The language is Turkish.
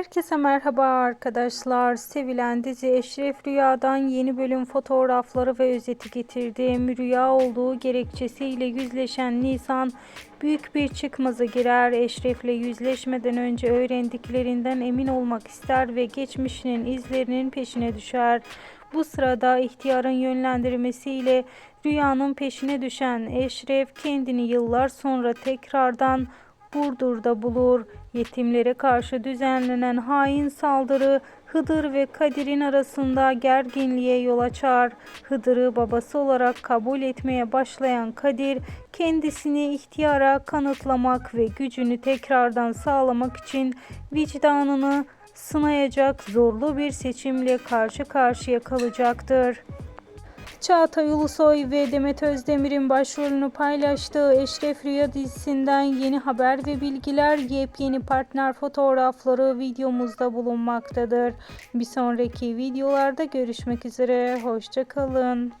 Herkese merhaba arkadaşlar. Sevilen dizi Eşref Rüya'dan yeni bölüm fotoğrafları ve özeti getirdi. Rüya olduğu gerekçesiyle yüzleşen Nisan büyük bir çıkmaza girer. Eşref'le yüzleşmeden önce öğrendiklerinden emin olmak ister ve geçmişinin izlerinin peşine düşer. Bu sırada ihtiyarın yönlendirmesiyle rüyanın peşine düşen Eşref kendini yıllar sonra tekrardan Burdur'da bulur. Yetimlere karşı düzenlenen hain saldırı Hıdır ve Kadir'in arasında gerginliğe yol açar. Hıdır'ı babası olarak kabul etmeye başlayan Kadir, kendisini ihtiyara kanıtlamak ve gücünü tekrardan sağlamak için vicdanını sınayacak zorlu bir seçimle karşı karşıya kalacaktır. Çağatay Ulusoy ve Demet Özdemir'in başrolünü paylaştığı Eşref Rüya dizisinden yeni haber ve bilgiler, yepyeni partner fotoğrafları videomuzda bulunmaktadır. Bir sonraki videolarda görüşmek üzere, hoşçakalın.